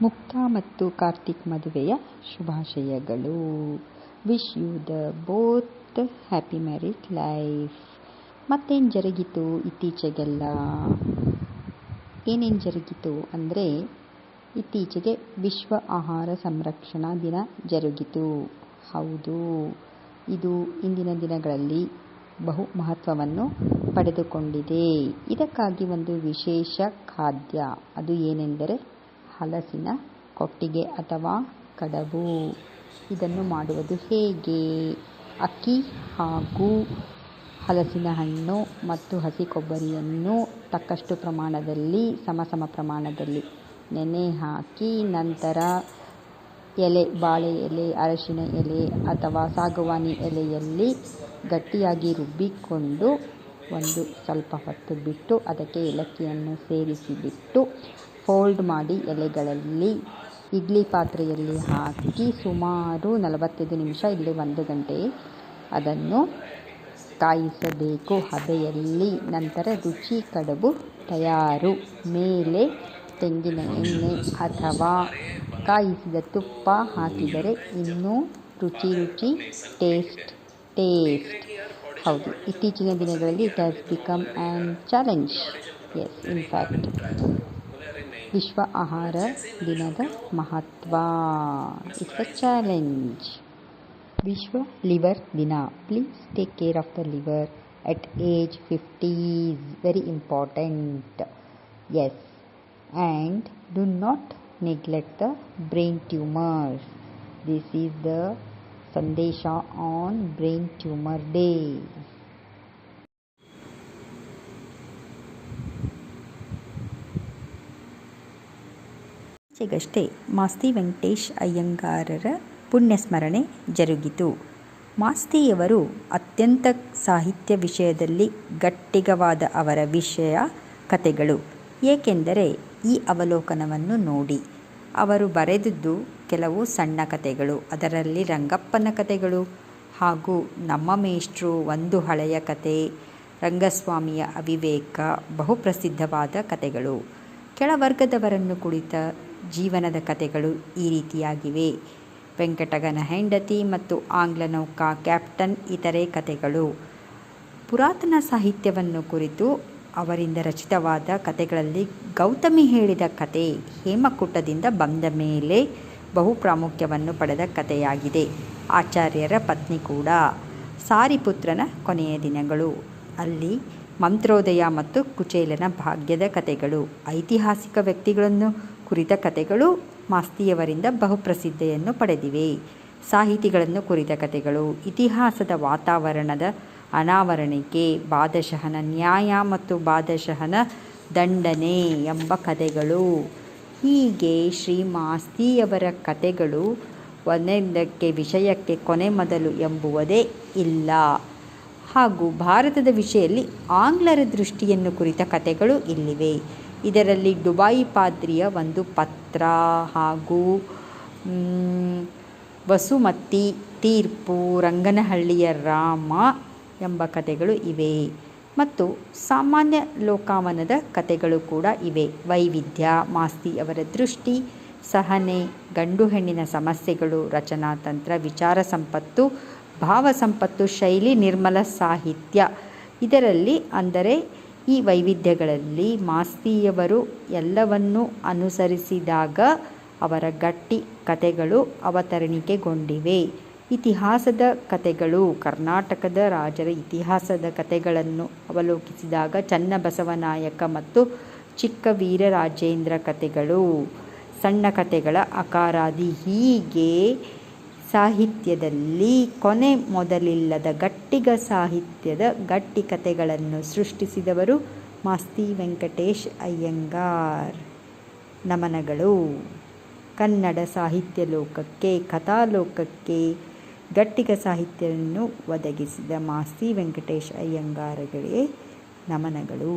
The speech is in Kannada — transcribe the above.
ಮುಕ್ತಾ ಮತ್ತು ಕಾರ್ತಿಕ್ ಮದುವೆಯ ಶುಭಾಶಯಗಳು. Wish you the both happy married life ಮತ್ತೇನು ಜರುಗಿತು ಇತ್ತೀಚೆಗೆಲ್ಲ? ಏನೇನು ಜರುಗಿತು ಅಂದರೆ ಇತ್ತೀಚೆಗೆ ವಿಶ್ವ ಆಹಾರ ಸಂರಕ್ಷಣಾ ದಿನ ಜರುಗಿತು. ಹೌದು. ಇದು ಇಂದಿನ ದಿನಗಳಲ್ಲಿ ಬಹು ಮಹತ್ವವನ್ನು ಪಡೆದುಕೊಂಡಿದೆ. ಇದಕ್ಕಾಗಿ ಒಂದು ವಿಶೇಷ ಖಾದ್ಯ. ಅದು ಏನೆಂದರೆ ಹಲಸಿನ ಕೊಟ್ಟಿಗೆ ಅಥವಾ ಕಡಬು. ಇದನ್ನು ಮಾಡುವುದು ಹೇಗೆ? ಅಕ್ಕಿ ಹಾಗೂ ಹಲಸಿನ ಹಣ್ಣು ಮತ್ತು ಹಸಿ ಕೊಬ್ಬರಿಯನ್ನು ತಕ್ಕಷ್ಟು ಪ್ರಮಾಣದಲ್ಲಿ, ಸಮ ಸಮ ಪ್ರಮಾಣದಲ್ಲಿ ನೆನೆ ಹಾಕಿ ನಂತರ ಎಲೆ, ಬಾಳೆ ಎಲೆ, ಅರಶಿನ ಎಲೆ ಅಥವಾ ಸಾಗುವಾನಿ ಎಲೆಯಲ್ಲಿ ಗಟ್ಟಿಯಾಗಿ ರುಬ್ಬಿಕೊಂಡು ಒಂದು ಸ್ವಲ್ಪ ಹೊತ್ತು ಬಿಟ್ಟು ಅದಕ್ಕೆ ಏಲಕ್ಕಿಯನ್ನು ಸೇರಿಸಿ ಬಿಟ್ಟು ಫೋಲ್ಡ್ ಮಾಡಿ ಎಲೆಗಳಲ್ಲಿ ಇಡ್ಲಿ ಪಾತ್ರೆಯಲ್ಲಿ ಹಾಕಿ ಸುಮಾರು ನಲವತ್ತೈದು ನಿಮಿಷ ಇಲ್ಲಿ ಒಂದು ಗಂಟೆ ಅದನ್ನು ಕಾಯಿಸಬೇಕು. ಹಬೆಯಲ್ಲಿ ನಂತರ ರುಚಿ ಕಡುಬು ತಯಾರು. ಮೇಲೆ ತೆಂಗಿನ ಎಣ್ಣೆ ಅಥವಾ ಕಾಯಿಸಿದ ತುಪ್ಪ ಹಾಕಿದರೆ ಇನ್ನೂ ರುಚಿ ರುಚಿ ಟೇಸ್ಟ್ ಟೇಸ್ಟ್. ಹೌದು, ಇತ್ತೀಚಿನ ದಿನಗಳಲ್ಲಿ it has become and challenge as in fact ವಿಶ್ವ ಆಹಾರ ದಿನದ ಮಹತ್ವ ಇಟ್ಸ್ ಅ ಚಾಲೆಂಜ್ ವಿಶ್ವ ಲಿವರ್ ದಿನ please take care of the liver at age 50 is very important yes and do not neglect the brain tumors this is the sandesha on brain tumor day Masti Venkatesh ಅಯ್ಯಂಗಾರರ ಪುಣ್ಯಸ್ಮರಣೆ ಜರುಗಿತು. ಮಾಸ್ತಿಯವರು ಅತ್ಯಂತ ಸಾಹಿತ್ಯ ವಿಷಯದಲ್ಲಿ ಗಟ್ಟಿಗವಾದ ಅವರ ವಿಷಯ ಕತೆಗಳು ಏಕೆಂದರೆ ಈ ಅವಲೋಕನವನ್ನು ನೋಡಿ ಅವರು ಬರೆದದ್ದು ಕೆಲವು ಸಣ್ಣ ಕಥೆಗಳು. ಅದರಲ್ಲಿ ರಂಗಪ್ಪನ ಕಥೆಗಳು ಹಾಗೂ ನಮ್ಮ ಮೇಷ್ಟ್ರು ಒಂದು ಹಳೆಯ ಕತೆ ರಂಗಸ್ವಾಮಿಯ ಅವಿವೇಕ ಬಹುಪ್ರಸಿದ್ಧವಾದ ಕತೆಗಳು ಕೆಳವರ್ಗದವರನ್ನು ಕುರಿತ ಜೀವನದ ಕಥೆಗಳು ಈ ರೀತಿಯಾಗಿವೆ. ವೆಂಕಟಗನ ಹೆಂಡತಿ ಮತ್ತು ಆಂಗ್ಲ ನೌಕಾ, ಕ್ಯಾಪ್ಟನ್, ಇತರೆ ಕಥೆಗಳು. ಪುರಾತನ ಸಾಹಿತ್ಯವನ್ನು ಕುರಿತು ಅವರಿಂದ ರಚಿತವಾದ ಕಥೆಗಳಲ್ಲಿ ಗೌತಮಿ ಹೇಳಿದ ಕತೆ ಹೇಮಕೂಟದಿಂದ ಬಂದ ಮೇಲೆ ಬಹು ಪ್ರಾಮುಖ್ಯವನ್ನು ಪಡೆದ ಕಥೆಯಾಗಿದೆ. ಆಚಾರ್ಯರ ಪತ್ನಿ ಕೂಡ ಸಾರಿಪುತ್ರನ ಕೊನೆಯ ದಿನಗಳು. ಅಲ್ಲಿ ಮಂತ್ರೋದಯ ಮತ್ತು ಕುಚೇಲನ ಭಾಗ್ಯದ ಕಥೆಗಳು. ಐತಿಹಾಸಿಕ ವ್ಯಕ್ತಿಗಳನ್ನು ಕುರಿತ ಕತೆಗಳು ಮಾಸ್ತಿಯವರಿಂದ ಬಹುಪ್ರಸಿದ್ಧಿಯನ್ನು ಪಡೆದಿವೆ. ಸಾಹಿತಿಗಳನ್ನು ಕುರಿತ ಕತೆಗಳು ಇತಿಹಾಸದ ವಾತಾವರಣದ ಅನಾವರಣಕ್ಕೆ ಬಾದಶಹನ ನ್ಯಾಯ ಮತ್ತು ಬಾದಶಹನ ದಂಡನೆ ಎಂಬ ಕತೆಗಳು ಹೀಗೆ ಶ್ರೀ ಮಾಸ್ತಿಯವರ ಕತೆಗಳು ಒಂದೊಂದಕ್ಕೆ ವಿಷಯಕ್ಕೆ ಕೊನೆ ಮೊದಲು ಎಂಬುವುದೇ ಇಲ್ಲ. ಹಾಗೂ ಭಾರತದ ವಿಷಯದಲ್ಲಿ ಆಂಗ್ಲರ ದೃಷ್ಟಿಯನ್ನು ಕುರಿತ ಕತೆಗಳು ಇಲ್ಲಿವೆ. ಇದರಲ್ಲಿ ಡುಬಾಯಿ ಪಾದ್ರಿಯ ಒಂದು ಪತ್ರ ಹಾಗೂ ವಸುಮತಿ ತೀರ್ಪು, ರಂಗನಹಳ್ಳಿಯ ರಾಮ ಎಂಬ ಕತೆಗಳು ಇವೆ. ಮತ್ತು ಸಾಮಾನ್ಯ ಲೋಕಾವನದ ಕತೆಗಳು ಕೂಡ ಇವೆ. ವೈವಿಧ್ಯ, ಮಾಸ್ತಿ ಅವರ ದೃಷ್ಟಿ, ಸಹನೆ, ಗಂಡು ಹೆಣ್ಣಿನ ಸಮಸ್ಯೆಗಳು, ರಚನಾ ತಂತ್ರ, ವಿಚಾರ ಸಂಪತ್ತು, ಭಾವ ಸಂಪತ್ತು, ಶೈಲಿ, ನಿರ್ಮಲ ಸಾಹಿತ್ಯ. ಇದರಲ್ಲಿ ಅಂದರೆ ಈ ವೈವಿಧ್ಯಗಳಲ್ಲಿ ಮಾಸ್ತಿಯವರು ಎಲ್ಲವನ್ನೂ ಅನುಸರಿಸಿದಾಗ ಅವರ ಗಟ್ಟಿ ಕತೆಗಳು ಅವತರಣಿಕೆಗೊಂಡಿವೆ. ಇತಿಹಾಸದ ಕತೆಗಳು ಕರ್ನಾಟಕದ ರಾಜರ ಇತಿಹಾಸದ ಕತೆಗಳನ್ನು ಅವಲೋಕಿಸಿದಾಗ ಚನ್ನಬಸವನಾಯಕ ಮತ್ತು ಚಿಕ್ಕ ವೀರರಾಜೇಂದ್ರ ಕತೆಗಳು ಸಣ್ಣ ಕತೆಗಳ ಅಕಾರಾದಿ ಹೀಗೆ ಸಾಹಿತ್ಯದಲ್ಲಿ ಕೊನೆ ಮೊದಲಿಲ್ಲದ ಗಟ್ಟಿಗ ಸಾಹಿತ್ಯದ ಗಟ್ಟಿ ಕಥೆಗಳನ್ನು ಸೃಷ್ಟಿಸಿದವರು ಮಾಸ್ತಿ ವೆಂಕಟೇಶ್ ಅಯ್ಯಂಗಾರ್. ನಮನಗಳು. ಕನ್ನಡ ಸಾಹಿತ್ಯ ಲೋಕಕ್ಕೆ, ಕಥಾಲೋಕಕ್ಕೆ ಗಟ್ಟಿಗ ಸಾಹಿತ್ಯವನ್ನು ಒದಗಿಸಿದ ಮಾಸ್ತಿ ವೆಂಕಟೇಶ್ ಅಯ್ಯಂಗಾರಗಳಿಗೆ ನಮನಗಳು.